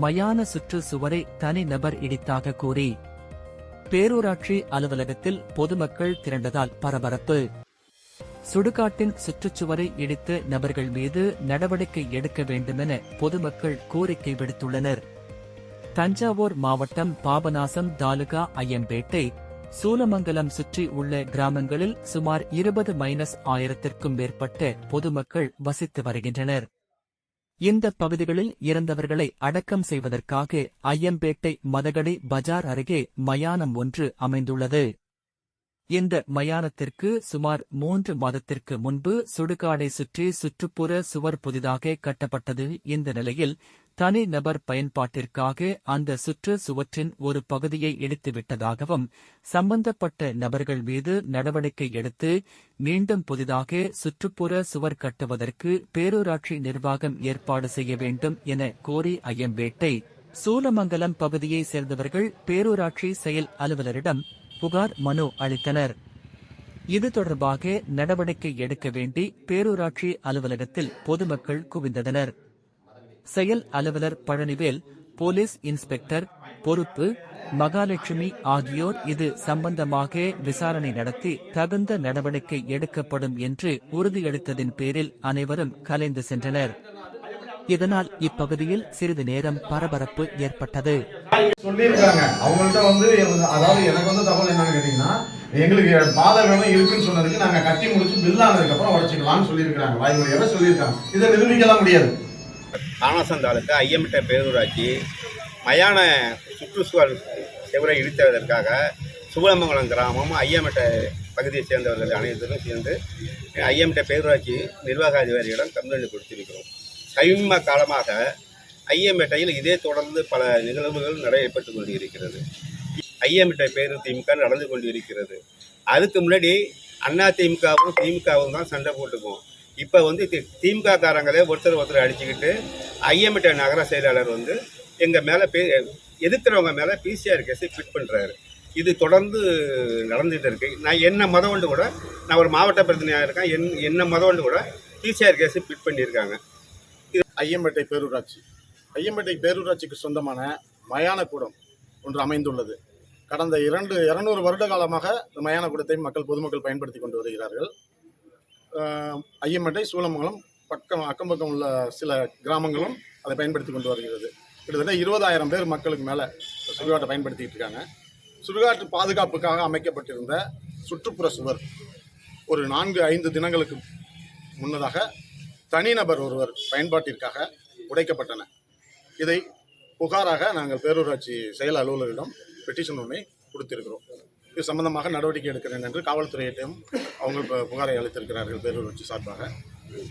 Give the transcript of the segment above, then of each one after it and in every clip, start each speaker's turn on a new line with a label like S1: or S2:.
S1: மயான சுற்று சுவரை தனிநபர் இடித்தாக கூறி பேரூராட்சி அலுவலகத்தில் பொதுமக்கள் திரண்டதால் பரபரப்பு. சுடுகாட்டின் சுற்றுச்சுவரை இடித்த நபர்கள் மீது நடவடிக்கை எடுக்க வேண்டுமென பொதுமக்கள் கோரிக்கை விடுத்துள்ளனர். தஞ்சாவூர் மாவட்டம் பாபநாசம் தாலுகா ஐயம்பேட்டை சூலமங்கலம் சுற்றி உள்ள கிராமங்களில் சுமார் இருபது மைனஸ் ஆயிரத்திற்கும் மேற்பட்ட பொதுமக்கள் வசித்து வருகின்றனர். இந்த பகுதிகளில் இறந்தவர்களை அடக்கம் செய்வதற்காக ஐயம்பேட்டை மதகடி பஜார் அருகே மயானம் ஒன்று அமைந்துள்ளது. இந்த மயானத்திற்கு சுமார் மூன்று மாதத்திற்கு முன்பு சுடுகாடை சுற்றி சுற்றுப்புற சுவர் புதிதாக கட்டப்பட்டது. இந்த நிலையில் தனி நபர் பயன்பாட்டிற்காக அந்த சுற்று சுவற்றின் ஒரு பகுதியை எடுத்துவிட்டதாகவும் சம்பந்தப்பட்ட நபர்கள் மீது நடவடிக்கை எடுத்து மீண்டும் புதிதாக சுற்றுப்புற சுவர் கட்டுவதற்கு பேரூராட்சி நிர்வாகம் ஏற்பாடு செய்ய வேண்டும் என கோரி ஐயம்பேட்டை சூலமங்கலம் பகுதியைச் சேர்ந்தவர்கள் பேரூராட்சி செயல் அலுவலரிடம் புகார் மனு அளித்தனர். இது தொடர்பாக நடவடிக்கை எடுக்க வேண்டி பேரூராட்சி அலுவலகத்தில் பொதுமக்கள் குவிந்தனர். செயல் அலுவலர் பழனிவேல் போலீஸ் இன்ஸ்பெக்டர் பொறுப்பு மகாலட்சுமி ஆகியோர் இது சம்பந்தமாக விசாரணை நடத்தி தகுந்த நடவடிக்கை எடுக்கப்படும் என்று உறுதியளித்ததின் பேரில் அனைவரும் கலைந்து சென்றனர். இதனால் இப்பகுதியில் சிறிது நேரம் பரபரப்பு ஏற்பட்டது.
S2: சொல்லியிருக்காங்க. அவங்கள்ட்ட வந்து அதாவது எனக்கு வந்து தகவல் என்னன்னு கேட்டீங்கன்னா எங்களுக்கு பாதை வேணும் இருக்குன்னு சொன்னதுக்கு நாங்க கட்டி முடிச்சு பில் ஆனதுக்கு அப்புறம் உடச்சிக்கலாம்னு சொல்லியிருக்காங்க வாய்மொழியாவே சொல்லியிருக்காங்க. இதை நிரூபிக்கலாம் முடியாது.
S3: தானாசம் தாலுக்கு ஐயமிட்ட பேரூராட்சி மயான சுற்றுச்சூழல் செவரை இடித்ததற்காக சுவலமங்கலம் கிராமம் ஐயமிட்ட பகுதியைச் சேர்ந்தவர்கள் அனைவரும் சேர்ந்து ஐயமிட்ட பேரூராட்சி நிர்வாக அதிகாரிகளிடம் கம்ப்ளைண்ட் கொடுத்திருக்கிறோம். சமீப காலமாக ஐயம்பேட்டையில் இதே தொடர்ந்து பல நிகழ்வுகள் நடைபெற்று கொண்டு இருக்கிறது ஐயம்பேட்டை பேரு திமுக நடந்து கொண்டு இருக்கிறது அதுக்கு முன்னாடி அண்ணா திமுகவும் திமுகவும் தான் சண்டை போட்டுக்குவோம். இப்போ வந்து திமுக காரங்களே ஒருத்தர் ஒருத்தர் அடிச்சுக்கிட்டு ஐயம்பேட்டை நகர செயலாளர் வந்து எங்கள் மேலே பே எதிர்க்கிறவங்க மேலே பிசிஆர் கேஸை ஃபிட் பண்ணுறாரு இது தொடர்ந்து நடந்துகிட்டு இருக்கு. நான் என்ன ஒன்று கூட நான் ஒரு மாவட்ட பிரதிநிதியாக இருக்கேன். என் என்ன ஒன்று கூட பிசிஆர் கேஸை ஃபிட் பண்ணியிருக்காங்க.
S2: ஐயம்பேட்டை பேரூராட்சி. ஐயம்பேட்டை பேரூராட்சிக்கு சொந்தமான மயானக்கூடம் ஒன்று அமைந்துள்ளது. கடந்த இரண்டு இருநூறு வருட காலமாக இந்த மயானக்கூடத்தை மக்கள் பொதுமக்கள் பயன்படுத்தி கொண்டு வருகிறார்கள். அஹ், சூளமங்கலம் பக்கம் அக்கம் பக்கம் உள்ள சில கிராமங்களும் அதை பயன்படுத்தி கொண்டு வருகிறது. கிட்டத்தட்ட இருபதாயிரம் பேர் மக்களுக்கு மேலே சுடுகாட்டை பயன்படுத்திட்டு இருக்காங்க. சுடுகாட்டு பாதுகாப்புக்காக அமைக்கப்பட்டிருந்த சுற்றுப்புற சுவர் ஒரு நான்கு ஐந்து தினங்களுக்கு முன்னதாக தனிநபர் ஒருவர் பயன்பாட்டிற்காக உடைக்கப்பட்டன. இதை புகாராக நாங்கள் பேரூராட்சி செயல் அலுவலரிடம் பெட்டிஷன் ஒன்றை கொடுத்திருக்கிறோம். இது சம்பந்தமாக நடவடிக்கை எடுக்கிறேன் என்று காவல்துறையிடம் அவங்க புகாரை அளித்திருக்கிறார்கள் பேரூராட்சி சார்பாக.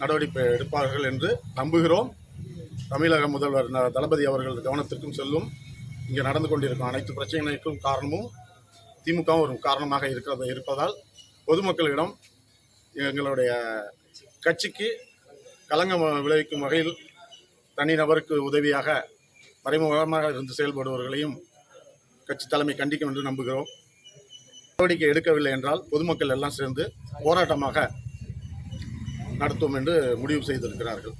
S2: நடவடிக்கை எடுப்பார்கள் என்று நம்புகிறோம். தமிழக முதல்வர் தளபதி அவர்கள் கவனத்திற்கும் செல்லும். இங்கே நடந்து கொண்டிருக்கும் அனைத்து பிரச்சனைகளுக்கும் காரணமும் திமுகவும் ஒரு காரணமாக இருக்கிறது இருப்பதால் பொதுமக்களிடம் எங்களுடைய கட்சிக்கு களங்கம் விளைவிக்கும் வகையில் தனிநபருக்கு உதவியாக மறைமுகமாக இருந்து செயல்படுபவர்களையும் கட்சி தலைமை கண்டிக்கும் என்று நம்புகிறோம். நடவடிக்கை எடுக்கவில்லை என்றால் பொதுமக்கள் எல்லாம் சேர்ந்து போராட்டமாக நடத்துவோம் என்று முடிவு செய்திருக்கிறார்கள்.